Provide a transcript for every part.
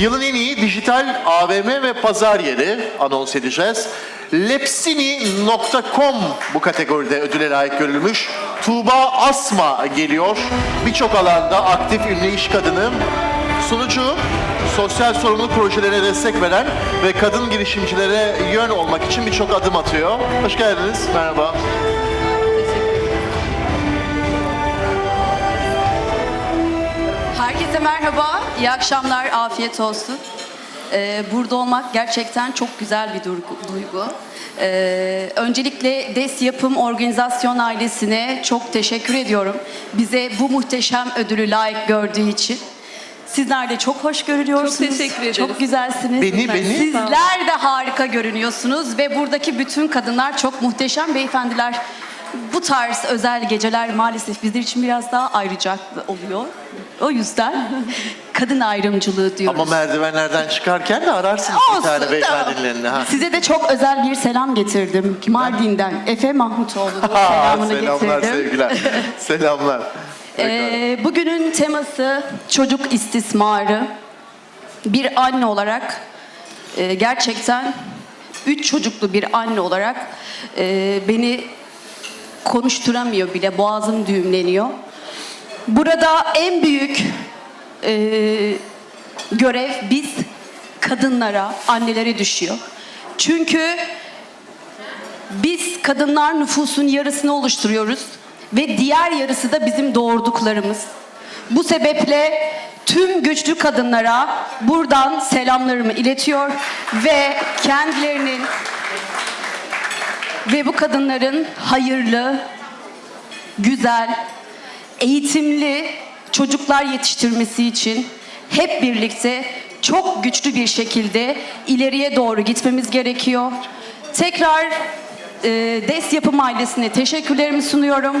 Yılın en iyi dijital AVM ve pazar yeri anons edeceğiz. Lepsini.com bu kategoride ödüle layık görülmüş. Tuğba Asma geliyor. Birçok alanda aktif ünlü iş kadını. Sunucu, sosyal sorumluluk projelerine destek veren ve kadın girişimcilere yön olmak için birçok adım atıyor. Hoş geldiniz, merhaba. Herkese merhaba, iyi akşamlar, afiyet olsun. Ee, burada olmak gerçekten çok güzel bir duygu. Ee, öncelikle DES Yapım Organizasyon ailesine çok teşekkür ediyorum. Bize bu muhteşem ödülü layık gördüğü için. Sizler de çok hoş görünüyorsunuz. Çok teşekkür ederiz. Çok güzelsiniz. Beni, beni? Sizler de harika görünüyorsunuz ve buradaki bütün kadınlar çok muhteşem beyefendiler. Bu tarz özel geceler maalesef bizler için biraz daha ayrıcaklı oluyor. O yüzden kadın ayrımcılığı diyoruz. Ama merdivenlerden çıkarken de ararsınız bir tane elini. Ha. Size de çok özel bir selam getirdim. Mardin'den Efe Mahmutoğlu'nun selamını Selamlar getirdim. sevgiler. Selamlar. Ee, bugünün teması çocuk istismarı. Bir anne olarak e, gerçekten üç çocuklu bir anne olarak e, beni konuşturamıyor bile. Boğazım düğümleniyor. Burada en büyük e, görev biz kadınlara, annelere düşüyor. Çünkü biz kadınlar nüfusun yarısını oluşturuyoruz ve diğer yarısı da bizim doğurduklarımız. Bu sebeple tüm güçlü kadınlara buradan selamlarımı iletiyor ve kendilerinin ve bu kadınların hayırlı, güzel, eğitimli çocuklar yetiştirmesi için hep birlikte çok güçlü bir şekilde ileriye doğru gitmemiz gerekiyor. Tekrar e, DES Yapım ailesine teşekkürlerimi sunuyorum.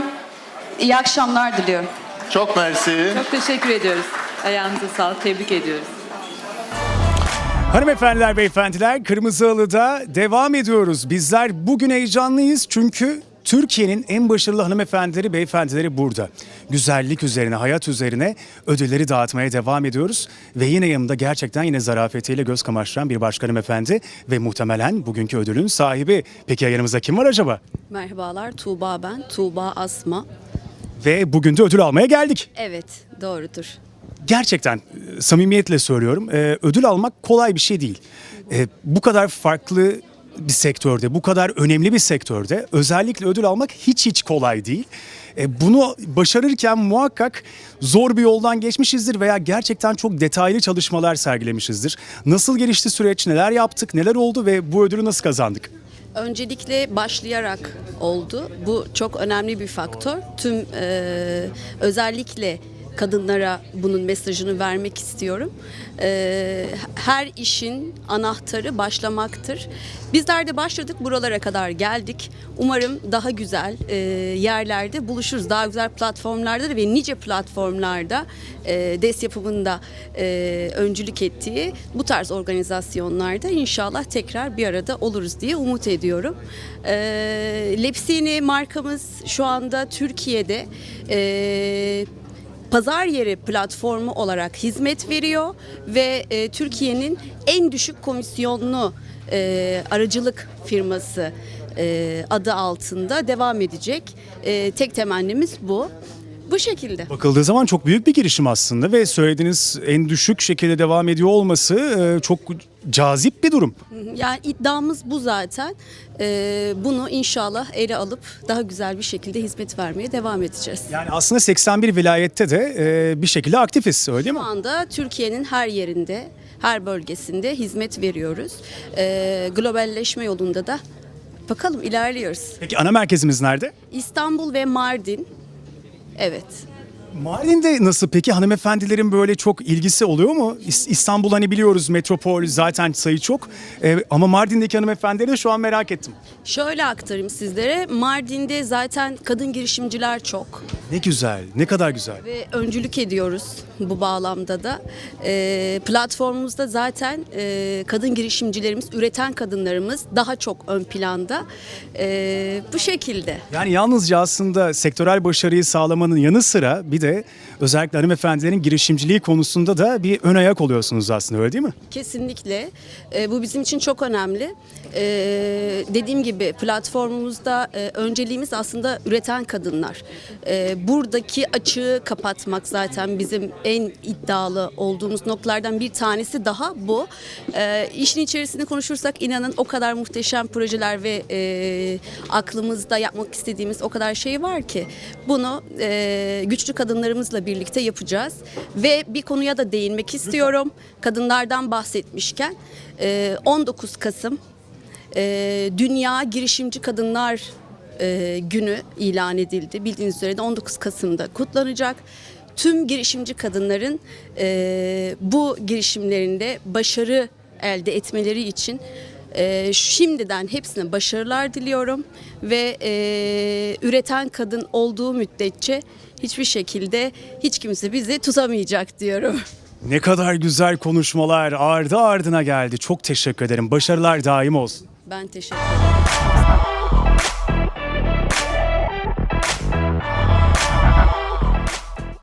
İyi akşamlar diliyorum. Çok mersi. Çok teşekkür ediyoruz. Ayağınıza sağlık. Tebrik ediyoruz. Hanımefendiler, beyefendiler, Kırmızı Halı'da devam ediyoruz. Bizler bugün heyecanlıyız çünkü Türkiye'nin en başarılı hanımefendileri, beyefendileri burada. Güzellik üzerine, hayat üzerine ödülleri dağıtmaya devam ediyoruz. Ve yine yanımda gerçekten yine zarafetiyle göz kamaştıran bir başka hanımefendi ve muhtemelen bugünkü ödülün sahibi. Peki ya yanımızda kim var acaba? Merhabalar Tuğba ben. Tuğba Asma. Ve bugün de ödül almaya geldik. Evet doğrudur. Gerçekten e, samimiyetle söylüyorum e, ödül almak kolay bir şey değil. E, bu kadar farklı bir sektörde, bu kadar önemli bir sektörde özellikle ödül almak hiç hiç kolay değil. E, bunu başarırken muhakkak zor bir yoldan geçmişizdir veya gerçekten çok detaylı çalışmalar sergilemişizdir. Nasıl gelişti süreç, neler yaptık, neler oldu ve bu ödülü nasıl kazandık? Öncelikle başlayarak oldu. Bu çok önemli bir faktör. Tüm e, özellikle kadınlara bunun mesajını vermek istiyorum. E, her işin anahtarı başlamaktır. Bizler de başladık buralara kadar geldik. Umarım daha güzel e, yerlerde buluşuruz. Daha güzel platformlarda da ve nice platformlarda e, DES yapımında e, öncülük ettiği bu tarz organizasyonlarda inşallah tekrar bir arada oluruz diye umut ediyorum. E, Lepsini markamız şu anda Türkiye'de e, pazar yeri platformu olarak hizmet veriyor ve e, Türkiye'nin en düşük komisyonlu e, aracılık firması e, adı altında devam edecek. E, tek temennimiz bu. Bu şekilde. Bakıldığı zaman çok büyük bir girişim aslında ve söylediğiniz en düşük şekilde devam ediyor olması e, çok cazip bir durum. Yani iddiamız bu zaten. E, bunu inşallah ele alıp daha güzel bir şekilde hizmet vermeye devam edeceğiz. Yani aslında 81 vilayette de e, bir şekilde aktifiz öyle değil mi? Şu anda Türkiye'nin her yerinde, her bölgesinde hizmet veriyoruz. Ee, globalleşme yolunda da bakalım ilerliyoruz. Peki ana merkezimiz nerede? İstanbul ve Mardin, evet. Mardin'de nasıl peki hanımefendilerin böyle çok ilgisi oluyor mu? İs- İstanbul hani biliyoruz metropol zaten sayı çok E, ama Mardin'deki hanımefendileri de şu an merak ettim. Şöyle aktarayım sizlere. Mardin'de zaten kadın girişimciler çok Ne güzel ne kadar güzel. ve öncülük ediyoruz bu bağlamda da. Ee, platformumuzda zaten e, kadın girişimcilerimiz, üreten kadınlarımız daha çok ön planda. Ee, bu şekilde. Yani yalnızca aslında sektörel başarıyı sağlamanın yanı sıra bir De özellikle hanımefendilerin girişimciliği konusunda da bir ön ayak oluyorsunuz aslında öyle değil mi? Kesinlikle. E, bu bizim için çok önemli. E, dediğim gibi platformumuzda e, önceliğimiz aslında üreten kadınlar. E, buradaki açığı kapatmak zaten bizim en iddialı olduğumuz noktalardan bir tanesi daha bu. E, işin içerisinde konuşursak inanın o kadar muhteşem projeler ve e, aklımızda yapmak istediğimiz o kadar şey var ki bunu e, güçlü kadınlarımızla birlikte yapacağız. Ve bir konuya da değinmek istiyorum. Kadınlardan bahsetmişken e, 19 Kasım e, Dünya Girişimci Kadınlar e, Günü ilan edildi. Bildiğiniz üzere de 19 Kasım'da kutlanacak. Tüm girişimci kadınların e, bu girişimlerinde başarı elde etmeleri için e, şimdiden hepsine başarılar diliyorum ve e, üreten kadın olduğu müddetçe hiçbir şekilde hiç kimse bizi tutamayacak diyorum. Ne kadar güzel konuşmalar ardı ardına geldi. Çok teşekkür ederim. Başarılar daim olsun. Ben teşekkür ederim.